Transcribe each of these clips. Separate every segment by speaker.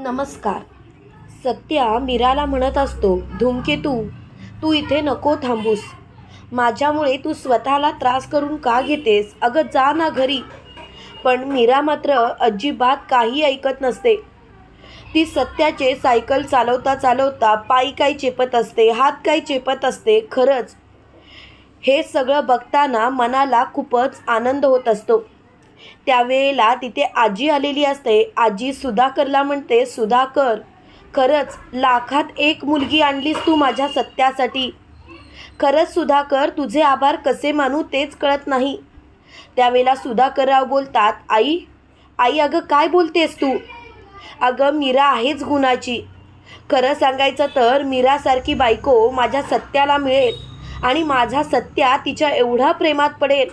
Speaker 1: नमस्कार. सत्या मीराला म्हणत असतो धूमकेतू तू इथे नको थांबूस. माझ्यामुळे तू स्वतःला त्रास करून का घेतेस? अगं जा ना घरी. पण मीरा मात्र अजिबात काही ऐकत नसते. ती सत्याचे सायकल चालवता चालवता पायी काय चेपत असते हात काय चेपत असते खरंच हे सगळं बघताना मनाला खूपच आनंद होत असतो. त्यावेळेला तिथे आजी आलेली असते. आजी सुधाकरला म्हणते सुधाकर खरंच लाखात एक मुलगी आणलीस तू माझ्या सत्यासाठी. खरंच सुधाकर तुझे आभार कसे मानू तेच कळत नाही. त्यावेळेला सुधाकरराव बोलतात आई आई अगं काय बोलतेस तू? अगं मीरा आहेच गुणाची. खरं सांगायचं तर मीरासारखी बायको माझ्या सत्याला मिळेल आणि माझा सत्या तिच्या एवढा प्रेमात पडेल.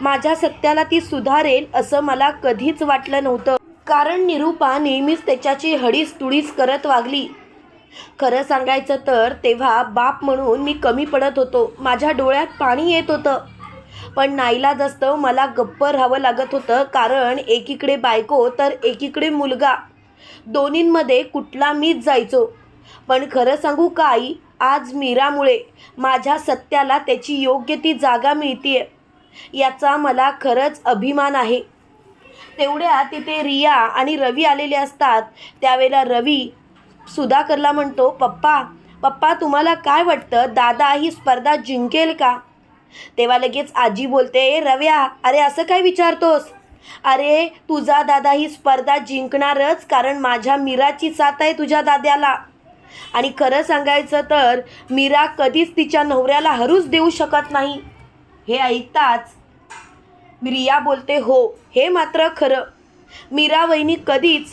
Speaker 1: माझ्या सत्याला ती सुधारेल असं मला कधीच वाटलं नव्हतं. कारण निरूपा नेहमीच त्याच्याची हडीस तुडीस करत वागली. खरं सांगायचं तर तेव्हा बाप म्हणून मी कमी पडत होतो. माझ्या डोळ्यात पाणी येत होतं. पण नाईला जास्त मला गप्प राहावं लागत होतं कारण एकीकडे बायको तर एकीकडे मुलगा. दोन्हींमध्ये कुठला मीच जायचो. पण खरं सांगू का आई? आज मीरामुळे माझ्या सत्याला त्याची योग्य ती जागा मिळतीये. याचा मला खरंच अभिमान आहे. तेवढ्या तिथे रिया आणि रवी आलेले असतात. त्यावेळेला रवी सुधाकरला म्हणतो पप्पा पप्पा तुम्हाला काय वाटतं? दादा ही स्पर्धा जिंकेल का? तेव्हा लगेच आजी बोलते "ए, रव्या अरे असं काय विचारतोस? अरे तुझा दादा ही स्पर्धा जिंकणारच कारण माझ्या मीराची साथ आहे तुझ्या दाद्याला. आणि खरं सांगायचं तर मीरा कधीच तिच्या नवऱ्याला हरूच देऊ शकत नाही. हे ऐकताच रिया बोलते हो हे मात्र खरं. मीरा वहिनी कधीच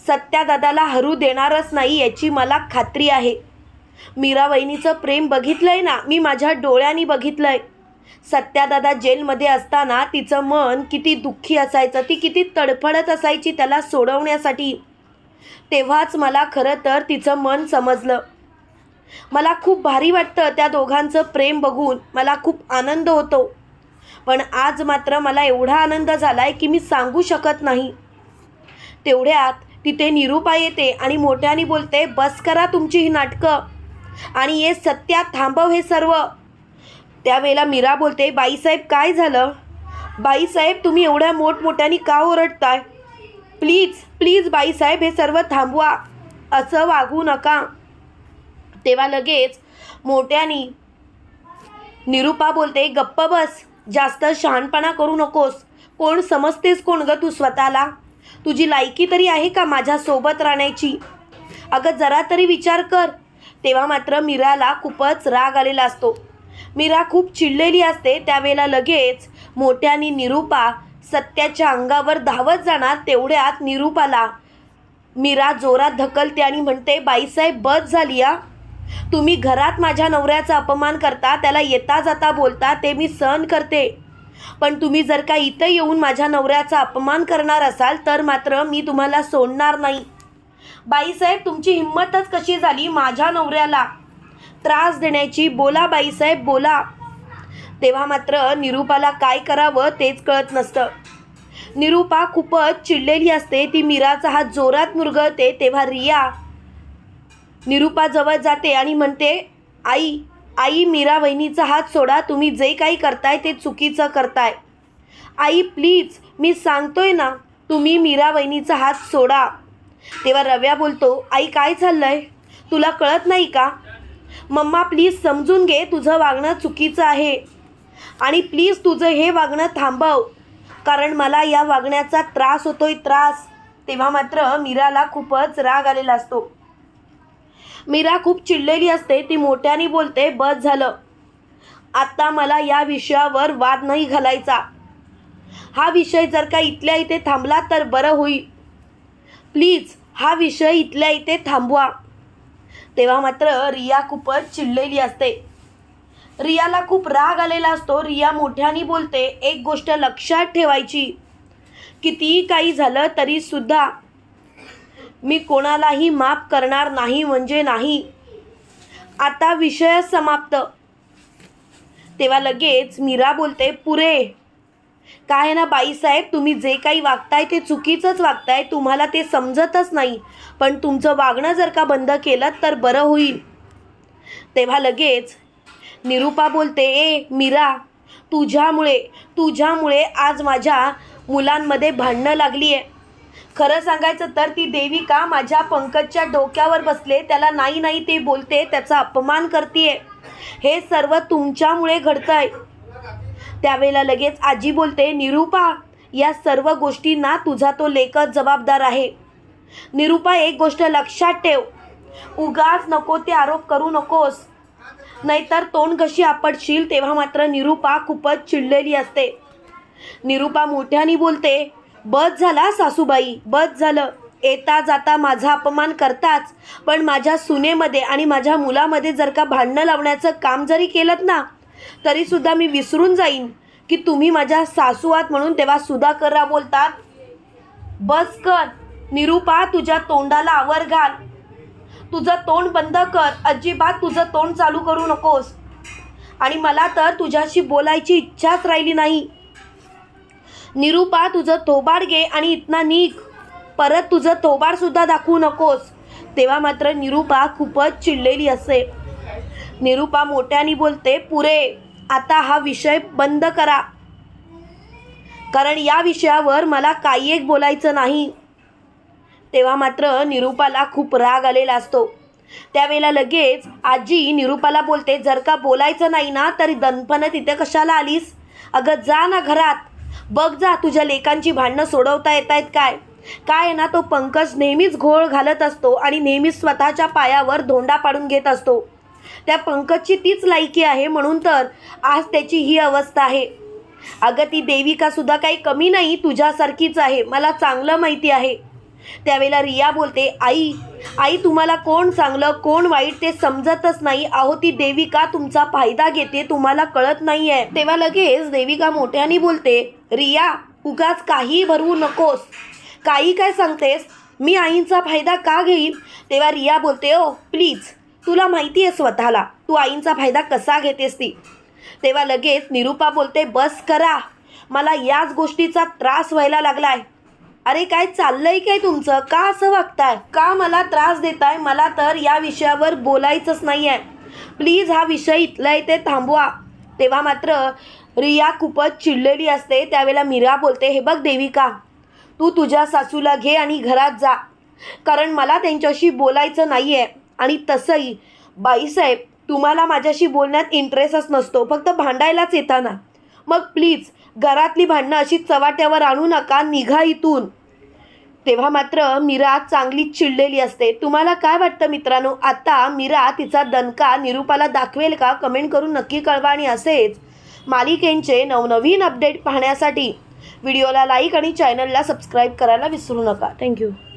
Speaker 1: सत्यादादाला हरू देणारच नाही याची मला खात्री आहे. मीरा वहिनीचं प्रेम आहे ना मी माझ्या डोळ्यांनी आहे सत्यादादा जेलमध्ये असताना तिचं मन किती दुःखी असायचं ती किती तडफडत असायची त्याला सोडवण्यासाठी. तेव्हाच मला खरं तर तिचं मन समजलं. मला खूप भारी वाटतं त्या दोघांचं प्रेम बघून. मला खूप आनंद होतो. पण आज मात्र मला एवढा आनंद झाला आहे की मी सांगू शकत नाही. तेवढ्यात तिथे निरूपा येते आणि मोठ्याने बोलते बस करा तुमची ही नाटकं. आणि हे सत्या थांबव हे सर्व. त्यावेळेला मीरा बोलते बाईसाहेब काय झालं? बाईसाहेब तुम्ही एवढ्या मोठमोठ्याने का ओरडताय? प्लीज प्लीज बाईसाहेब हे सर्व थांबवा. असं वागू नका. तेव्हा लगेच मोठ्यानी निरूपा बोलते गप्प बस जास्त शहाणपणा करू नकोस. कोण समजतेस कोण ग तू स्वतःला? तुझी लायकी तरी आहे का माझ्यासोबत राहण्याची? अगं जरा तरी विचार कर. तेव्हा मात्र मीराला खूपच राग आलेला असतो. मीरा खूप चिडलेली असते. त्यावेळेला लगेच मोठ्यानी निरूपा सत्याच्या अंगावर धावत जाणार तेवढ्यात निरूपाला मीरा जोरात धकलते आणि म्हणते बाईसाहेब बस झाली या तुम्ही घरात माझ्या नवऱ्याचा अपमान करता त्याला येता जाता बोलता ते मी सहन करते. पण तुम्ही जर का इथं येऊन माझ्या नवऱ्याचा अपमान करणार असाल तर मात्र मी तुम्हाला सोडणार नाही. बाईसाहेब तुमची हिंमतच कशी झाली माझ्या नवऱ्याला? त्रास देण्याची बोला बाईसाहेब बोला. तेव्हा मात्र निरूपाला काय करावं तेच कळत नसतं. निरूपा खूपच चिडलेली असते ती मीराचा हात जोरात मुरगळते तेव्हा रिया निरूपाजवळ जाते आणि म्हणते आई आई मीरा वहिनीचा हात सोडा तुम्ही जे काही करताय ते चुकीचं करताय. आई प्लीज मी सांगतोय ना तुम्ही मीरा वहिनीचा हात सोडा. तेव्हा रव्या बोलतो आई काय चाललंय? तुला कळत नाही का? मम्मा प्लीज समजून घे तुझं वागणं चुकीचं आहे. आणि प्लीज तुझं हे वागणं थांबव कारण मला या वागण्याचा त्रास होतोय त्रास. तेव्हा मात्र मीराला खूपच राग आलेला असतो. मीरा खूप चिडलेली असते ती मोठ्याने बोलते बस झालं. आत्ता मला या विषयावर वाद नाही घालायचा. हा विषय जर का इथल्या इथे थांबला तर बरं होईल. प्लीज हा विषय इथल्या इथे थांबवा. तेव्हा मात्र रिया खूपच चिडलेली असते. रियाला खूप राग आलेला असतो. रिया मोठ्याने बोलते एक गोष्ट लक्षात ठेवायची. कितीही काही झालं तरीसुद्धा मी कोणालाही माफ करणार नाही म्हणजे नाही. आता विषय समाप्त. तेव्हा लगेच मीरा बोलते पुरे. काय आहे ना बाईसाहेब तुम्ही जे काही वागताय ते चुकीचंच वागताय तुम्हाला ते समजतच नाही. पण तुमचं वागणं जर का बंद केलं तर बरं होईल. तेव्हा लगेच निरूपा बोलते ए मीरा तुझ्यामुळे तुझ्यामुळे आज माझ्या मुलांमध्ये भांडणं लागली आहे खरं सांगायचं तर ती देविका माझ्या पंकजच्या डोक्यावर बसले? त्याला नाही नाही ते बोलते त्याचा अपमान करते हे सर्व तुमच्यामुळे घडतंय. त्यावेळेला लगेच आजी बोलते निरूपा या सर्व गोष्टींना तुझा तो लेखक जबाबदार आहे. निरूपा एक गोष्ट लक्षात ठेव. उगाच नको ते आरोप करू नकोस. नाहीतर तोंड कशी आपटशील तेव्हा मात्र निरूपा खूपच चिडलेली असते. निरूपा मोठ्याने बोलते बस झाला सासूबाई बस झालं. येता जाता माझा अपमान करताच. पण माझ्या सुनेमध्ये आणि माझ्या मुलामध्ये जर का भांडणं लावण्याचं काम जरी केलं ना तरीसुद्धा मी विसरून जाईन की तुम्ही माझ्या सासू आहात म्हणून तेव्हा सुधाकररा बोलतात बस कर निरूपा तुझ्या तोंडाला आवर घाल. तुझं तोंड बंद कर अजिबात तुझं तोंड चालू करू नकोस. आणि मला तर तुझ्याशी बोलायची इच्छाच राहिली नाही. निरूपा तुझं थोबाड घे आणि इतना निघ. परत तुझं थोबाडसुद्धा दाखवू नकोस. तेव्हा मात्र निरूपा खूपच चिडलेली असे. निरूपा मोठ्याने बोलते पुरे आता हा विषय बंद करा. कारण या विषयावर मला काही एक बोलायचं नाही. तेव्हा मात्र निरूपाला खूप राग आलेला असतो. त्यावेळेला लगेच आजी निरूपाला बोलते जर का बोलायचं नाही ना तरी दणपणं तिथे कशाला आलीस? अगं जा ना घरात. बघ जा तुझ्या लेकांची भांडणं सोडवता येत आहेत काय? काय आहे ना तो पंकज नेहमीच घोळ घालत असतो आणि नेहमीच स्वतःच्या पायावर धोंडा पाडून घेत असतो. त्या पंकजची तीच लायकी आहे म्हणून तर आज त्याची ही अवस्था आहे. अगं ती देविकासुद्धा काही कमी नाही तुझ्यासारखीच आहे. मला चांगलं माहिती आहे. त्यावेळेला रिया बोलते आई आई तुम्हाला कोण चांगलं कोण वाईट ते समजतच नाही. अहो ती देविका तुमचा फायदा घेते तुम्हाला कळत नाही आहे तेव्हा लगेच देविका मोठ्याने बोलते रिया उगाच काही भरवू नकोस. काही काय सांगतेस? मी आईंचा फायदा का घेईन? तेव्हा रिया बोलते ओ प्लीज तुला माहिती आहे स्वतःला. तू आईंचा फायदा कसा घेतेस ती? तेव्हा लगेच निरूपा बोलते बस करा. मला याच गोष्टीचा त्रास व्हायला लागलाय. अरे काय चाललंय काय तुमचं? का असं वागताय? का मला त्रास देताय? मला तर या विषयावर बोलायचंच नाही आहे प्लीज हा विषय इथला इथे थांबवा. तेव्हा मात्र रिया खूपच चिडलेली असते. त्यावेळेला मीरा बोलते हे बघ देविका तू तुझ्या सासूला घे आणि घरात जा. कारण मला त्यांच्याशी बोलायचं नाही आहे आणि तसंही बाईसाहेब तुम्हाला माझ्याशी बोलण्यात इंटरेस्टच नसतो. फक्त भांडायलाच येताना. मग प्लीज घरातली भांडणं अशी चवाट्यावर आणू नका. निघा इथून. तेव्हा मात्र मीरा चांगली चिडलेली असते. तुम्हाला काय वाटतं मित्रांनो? आता मीरा तिचा दणका निरूपाला दाखवेल का? कमेंट करून नक्की कळवा आणि असेच मालिकेंचे नवनवीन अपडेट पाहण्यासाठी व्हिडिओला लाईक आणि चॅनलला सबस्क्राईब करायला विसरू नका. थँक्यू